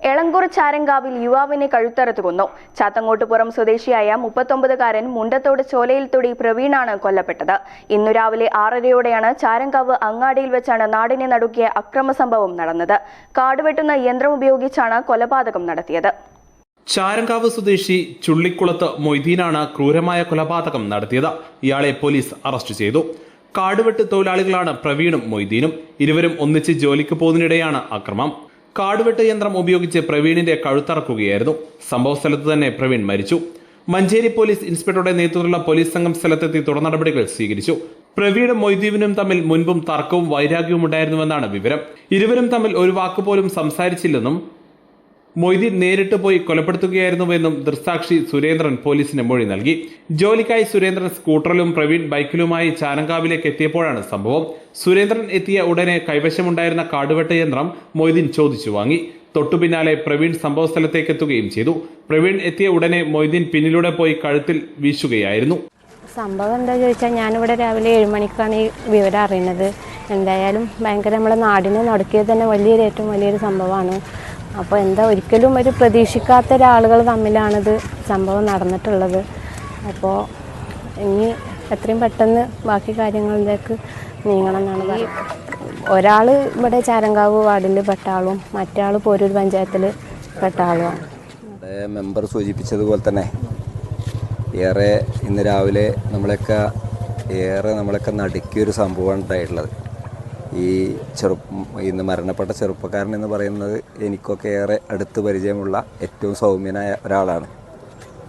Elankur ചാരങ്കാവിൽ യുവാവിനെ കഴുത്തറുത്ത് കൊന്നു. ചാത്തങ്ങോട്ടുപുറം സ്വദേശിയായ മുപ്പത്തൊമ്പതുകാരൻ മുണ്ടത്തോട് ചോലയിൽ തൊടി പ്രവീണാണ് കൊല്ലപ്പെട്ടത്. ഇന്നു രാവിലെ ആറരയോടെയാണ് ചാരങ്കാവ് അങ്ങാടിയിൽ വെച്ചാണ് നാടിനെ നടുക്കിയ അക്രമ സംഭവം നടന്നത്. കാടുവെട്ടുന്ന യന്ത്രം ഉപയോഗിച്ചാണ് കൊലപാതകം നടത്തിയത്. ചാരങ്കാവ് സ്വദേശി ചുള്ളിക്കുളത്ത് മൊയ്തീനാണ് ക്രൂരമായ കൊലപാതകം നടത്തിയത്. ഇയാളെ പോലീസ് അറസ്റ്റ് ചെയ്തു. കാടുവെട്ട് തൊഴിലാളികളാണ് പ്രവീണും മൊയ്തീനും. ഇരുവരും ഒന്നിച്ച് ജോലിക്ക് പോകുന്നതിനിടെയാണ് അക്രമം. കാടുവെട്ട് യന്ത്രം ഉപയോഗിച്ച് പ്രവീണിന്റെ കഴുത്തറക്കുകയായിരുന്നു. സംഭവ സ്ഥലത്ത് തന്നെ പ്രവീൺ മരിച്ചു. മഞ്ചേരി പോലീസ് ഇൻസ്പെക്ടറുടെ നേതൃത്വത്തിലുള്ള പോലീസ് സംഘം സ്ഥലത്തെത്തി തുടർ നടപടികൾ സ്വീകരിച്ചു. പ്രവീണും മൊയ്തീവിനും തമ്മിൽ മുൻപും തർക്കവും വൈരാഗ്യവും ഉണ്ടായിരുന്നുവെന്നാണ് വിവരം. ഇരുവരും തമ്മിൽ ഒരു വാക്കുപോലും സംസാരിച്ചില്ലെന്നും മൊയ്തീൻ നേരിട്ട് പോയി കൊലപ്പെടുത്തുകയായിരുന്നുവെന്നും ദൃസാക്ഷി സുരേന്ദ്രൻ പോലീസിന് മൊഴി നൽകി. ജോലിക്കായി സുരേന്ദ്രൻ സ്കൂട്ടറിലും പ്രവീൺ ബൈക്കിലുമായി ചാനങ്കാവിലേക്ക് എത്തിയപ്പോഴാണ് സംഭവം. സുരേന്ദ്രൻ എത്തിയ ഉടനെ കൈവശമുണ്ടായിരുന്ന കാടുവെട്ട യന്ത്രം മൊയ്തീൻ ചോദിച്ചു വാങ്ങി. തൊട്ടു പിന്നാലെ പ്രവീൺ സംഭവ സ്ഥലത്തേക്ക് എത്തുകയും ചെയ്തു. പ്രവീൺ എത്തിയ ഉടനെ മൊയ്തീൻ പിന്നിലൂടെ പോയി കഴുത്തിൽ വീശുകയായിരുന്നു. സംഭവം എന്താ ചോദിച്ചാൽ ഞാനിവിടെ രാവിലെ ഏഴ് മണിക്കാണ് ഈ വിവരം അറിയുന്നത്. എന്തായാലും ഭയങ്കര നമ്മളെ നാടിനെ നടക്കിയത് തന്നെ വലിയൊരു ഏറ്റവും വലിയൊരു സംഭവമാണ്. അപ്പോൾ എന്താ ഒരിക്കലും ഒരു പ്രതീക്ഷിക്കാത്ത ഒരാളുകൾ തമ്മിലാണിത് സംഭവം നടന്നിട്ടുള്ളത്. അപ്പോൾ ഇനി എത്രയും പെട്ടെന്ന് ബാക്കി കാര്യങ്ങളിലേക്ക് നീങ്ങണം എന്നാണ് പറയുന്നത്. ഒരാൾ ഇവിടെ ചാരങ്കാവ് വാർഡിൽ പെട്ട ആളും മറ്റാൾ പോരൂർ പഞ്ചായത്തിൽ പെട്ട ആളുമാണ് മെമ്പർ സൂചിപ്പിച്ചതുപോലെ തന്നെ ഏറെ ഇന്ന് രാവിലെ നമ്മളെയൊക്കെ ഏറെ നമ്മളൊക്കെ നടുക്കിയൊരു സംഭവമാണ് ഉണ്ടായിട്ടുള്ളത്. ഈ ചെറു ഇന്ന് മരണപ്പെട്ട ചെറുപ്പക്കാരൻ എന്ന് പറയുന്നത് എനിക്കൊക്കെ ഏറെ അടുത്ത് പരിചയമുള്ള ഏറ്റവും സൗമ്യനായ ഒരാളാണ്.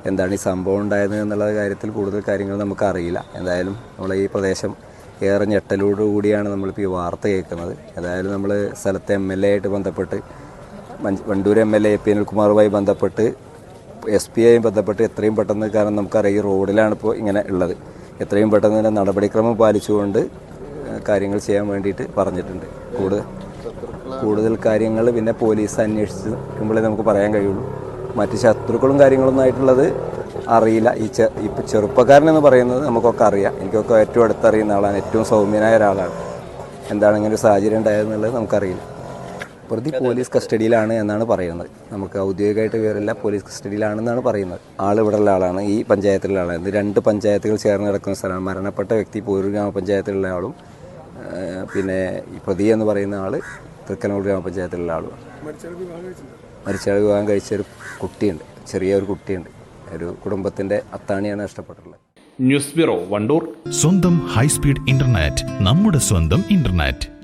എന്താണ് ഈ സംഭവം ഉണ്ടായത് എന്നുള്ള കാര്യത്തിൽ കൂടുതൽ കാര്യങ്ങൾ നമുക്കറിയില്ല. എന്തായാലും നമ്മൾ ഈ പ്രദേശം ഏറെ ഞെട്ടലോട് കൂടിയാണ് നമ്മളിപ്പോൾ ഈ വാർത്ത കേൾക്കുന്നത്. ഏതായാലും നമ്മൾ സ്ഥലത്തെ എം എൽ എ ആയിട്ട് ബന്ധപ്പെട്ട് Wandoor M L A P അനിൽകുമാറുമായി ബന്ധപ്പെട്ട് എസ് പി ആയി ബന്ധപ്പെട്ട് എത്രയും പെട്ടെന്ന് കാരണം നമുക്കറിയാം ഈ റോഡിലാണ് ഇപ്പോൾ ഇങ്ങനെ ഉള്ളത്. എത്രയും പെട്ടെന്ന് തന്നെ നടപടിക്രമം പാലിച്ചുകൊണ്ട് കാര്യങ്ങൾ ചെയ്യാൻ വേണ്ടിയിട്ട് പറഞ്ഞിട്ടുണ്ട്. കൂടുതൽ കൂടുതൽ കാര്യങ്ങൾ പിന്നെ പോലീസ് അന്വേഷിക്കുമ്പോഴേ നമുക്ക് പറയാൻ കഴിയുള്ളൂ. മറ്റ് ശത്രുക്കളും കാര്യങ്ങളൊന്നും ആയിട്ടുള്ളത് അറിയില്ല. ഈ ചെ ഇപ്പം ചെറുപ്പക്കാരനെന്ന് പറയുന്നത് നമുക്കൊക്കെ അറിയാം. എനിക്കൊക്കെ ഏറ്റവും അടുത്തറിയുന്ന ആളാണ്. ഏറ്റവും സൗമ്യനായ ഒരാളാണ്. എന്താണ് ഇങ്ങനെ ഒരു സാഹചര്യം ഉണ്ടായതെന്നുള്ളത് നമുക്കറിയില്ല. പ്രതി പോലീസ് കസ്റ്റഡിയിലാണ് എന്നാണ് പറയുന്നത്. നമുക്ക് ഔദ്യോഗികമായിട്ട് വിവരമില്ല. പോലീസ് കസ്റ്റഡിയിലാണെന്നാണ് പറയുന്നത്. ആൾ ഇവിടെയുള്ള ആളാണ്. ഈ പഞ്ചായത്തിലുള്ള ആളാണ്. ഇത് രണ്ട് പഞ്ചായത്തുകൾ ചേർന്ന് കിടക്കുന്ന സ്ഥലമാണ്. മരണപ്പെട്ട വ്യക്തി പോരൂർ ഗ്രാമപഞ്ചായത്തിലുള്ള ആളും പിന്നെ ഈ പ്രതി എന്ന് പറയുന്ന ആൾ തൃക്കനൂർ ഗ്രാമപഞ്ചായത്തിലുള്ള ആളുമാണ് മരിച്ചയാൾ വിവാഹം കഴിച്ച ഒരു കുട്ടിയുണ്ട്. ചെറിയൊരു കുട്ടിയുണ്ട്. ഒരു കുടുംബത്തിന്റെ അത്താണിയാണ് നഷ്ടപ്പെട്ടിട്ടുള്ളത്. News bureau Wandoor. സ്വന്തം ഹൈസ്പീഡ് ഇന്റർനെറ്റ് നമ്മുടെ സ്വന്തം ഇന്റർനെറ്റ്.